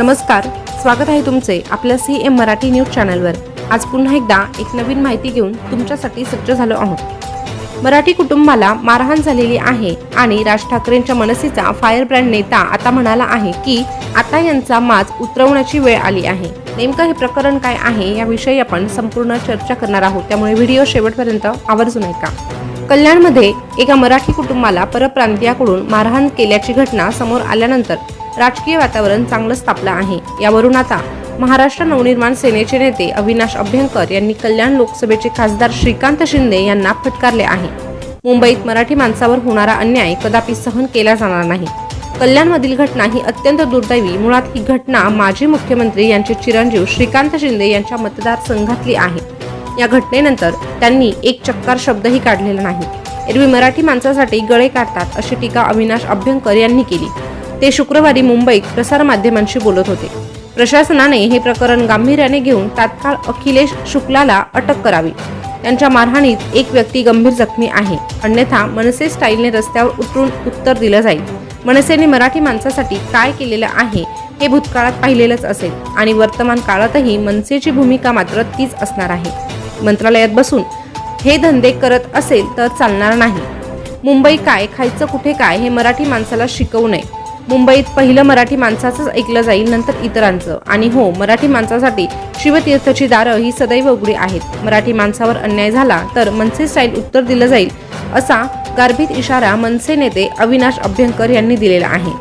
नमस्कार स्वागत आहे तुमचे आपल्या सी एम मराठी न्यूज चॅनलवर. आज पुन्हा एकदा एक नवीन माहिती घेऊन तुमच्यासाठी सज्ज झालो आहोत. मराठी कुटुंबाला मारहाण झालेली आहे आणि राज ठाकरेंच्या मनसेचा फायर ब्रँड नेता आता म्हणाला आहे की आता यांचा माज उतरवण्याची वेळ आली आहे. नेमकं हे प्रकरण काय आहे याविषयी आपण संपूर्ण चर्चा करणार आहोत. त्यामुळे व्हिडिओ शेवटपर्यंत आवर्जून ऐका. कल्याणमध्ये एका मराठी कुटुंबाला परप्रांतीयाकडून मारहाण केल्याची घटना समोर आल्यानंतर राजकीय वातावरण चांगलंच तापलं आहे. यावरून आता महाराष्ट्र नवनिर्माण सेनेचे नेते अविनाश अभ्यंकर यांनी कल्याण लोकसभेचे खासदार श्रीकांत शिंदे यांना फटकारले आहे. मुंबईत मराठी माणसावर होणारा अन्याय कदापि सहन केला जाणार नाही. कल्याणमधील घटना ही अत्यंत दुर्दैवी. मुळात ही घटना माजी मुख्यमंत्री यांचे चिरंजीव श्रीकांत शिंदे यांच्या मतदारसंघातली आहे. या घटनेनंतर त्यांनी एक चक्कार शब्दही काढलेला नाही. एरवी मराठी माणसासाठी गळे काढतात अशी टीका अविनाश अभ्यंकर यांनी केली. ते शुक्रवारी मुंबईत प्रसारमाध्यमांशी बोलत होते. प्रशासनाने हे प्रकरण गांभीर्याने घेऊन तात्काळ अखिलेश शुक्लाला अटक करावी. त्यांच्या मारहाणीत एक व्यक्ती गंभीर जखमी आहे. अन्यथा मनसे स्टाईलने रस्त्यावर उतरून उत्तर दिलं जाईल. मनसेने मराठी माणसासाठी काय केलेलं आहे हे भूतकाळात पाहिलेलंच असेल आणि वर्तमान काळातही मनसेची भूमिका मात्र तीच असणार आहे. मंत्रालयात बसून हे धंदे करत असेल तर चालणार नाही. मुंबई काय खायचं कुठे काय हे मराठी माणसाला शिकवू नये. मुंबईत पहिलं मराठी माणसाचंच ऐकलं जाईल नंतर इतरांचं. आणि हो मराठी माणसासाठी शिवतीर्थची दारं ही सदैव उघडी आहेत. मराठी माणसावर अन्याय झाला तर मनसे स्टाईल उत्तर दिलं जाईल असा गार्भित इशारा मनसे नेते अविनाश अभ्यंकर यांनी दिलेला आहे.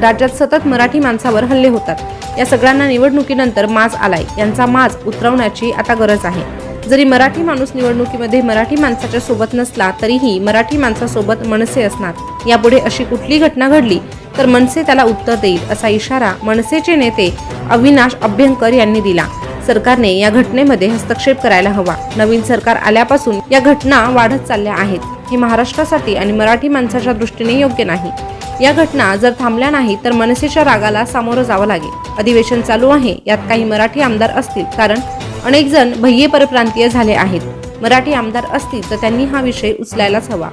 राज्यात सतत मराठी माणसावर हल्ले होतात. या सगळ्यांना निवडणुकीनंतर माज आलाय. यांचा माज उतरवण्याची आता गरज आहे. जरी मराठी माणूस निवडणुकीमध्ये मराठी माणसाच्या सोबत नसला तरीही मराठी माणसासोबत मनसे असणार. यापुढे अशी कुठली घटना घडली तर मनसे त्याला उत्तर देईल असा इशारा मनसेचे नेते अविनाश अभ्यंकर यांनी दिला. सरकारने या घटनेमध्ये हस्तक्षेप करायला हवा. नवीन सरकार आल्यापासून या घटना वाढत चालल्या आहेत. हे महाराष्ट्रासाठी आणि मराठी माणसाच्या दृष्टीने योग्य नाही. या घटना जर थांबल्या नाही तर मनसेच्या रागाला सामोरं जावं लागेल. अधिवेशन चालू आहे यात काही मराठी आमदार असतील कारण अनेक जण भय्ये परप्रांतीय झाले आहेत. मराठी आमदार असतील तर त्यांनी हा विषय उचलायलाच हवा.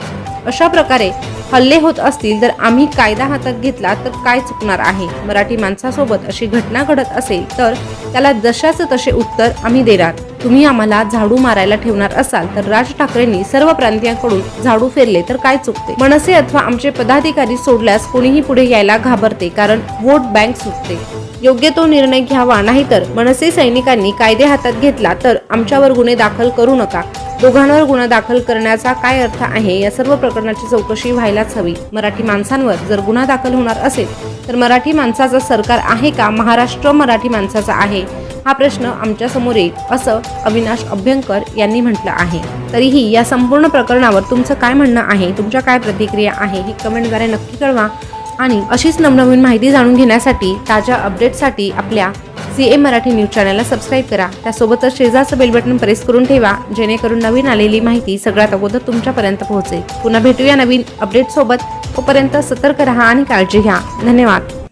अशा प्रकारे हल्ले होत असतील तर आम्ही कायदा हातात घेतला तर काय चुकणार आहे? मराठी माणसासोबत अशी घटना घडत असेल तर त्याला जशाचं तसे उत्तर आम्ही देणार. तुम्ही आम्हाला झाडू मारायला ठेवणार असाल तर राज ठाकरेंनी सर्व प्रांतीयांकडून झाडू फेरले तर काय चुकते? मनसे अथवा आमचे पदाधिकारी सोडल्यास कोणीही पुढे यायला घाबरते कारण वोट बँक सुटते. योग्य तो निर्णय घ्यावा नाहीतर मनसे सैनिकांनी कायदे हातात घेतला तर आमच्यावर गुन्हे दाखल करू नका. दोघांवर गुन्हा दाखल करण्याचा काय अर्थ आहे या सर्व प्रकरणाची चौकशी व्हायलाच हवी. मराठी माणसांवर जर गुन्हा दाखल होणार असेल तर मराठी माणसाचं सरकार आहे का? महाराष्ट्र मराठी माणसाचा आहे. हा प्रश्न आमच्यासमोर येईल असं अविनाश अभ्यंकर यांनी म्हटलं आहे. तरीही या संपूर्ण प्रकरणावर तुमचं काय म्हणणं आहे? तुमच्या काय प्रतिक्रिया आहे? ही कमेंटद्वारे नक्की कळवा. आणि अशीच नवनवीन माहिती जाणून घेण्यासाठी ताज्या अपडेटसाठी आपल्या सी ए मराठी न्यूज चॅनलला सबस्क्राईब करा. त्यासोबतच शेजारचं बेल बटन प्रेस करून ठेवा जेणेकरून नवीन आलेली माहिती सगळ्यात अगोदर तुमच्यापर्यंत पोहोचेल. पुन्हा भेटूया नवीन अपडेटसोबत तोपर्यंत सतर्क राहा आणि काळजी घ्या. धन्यवाद.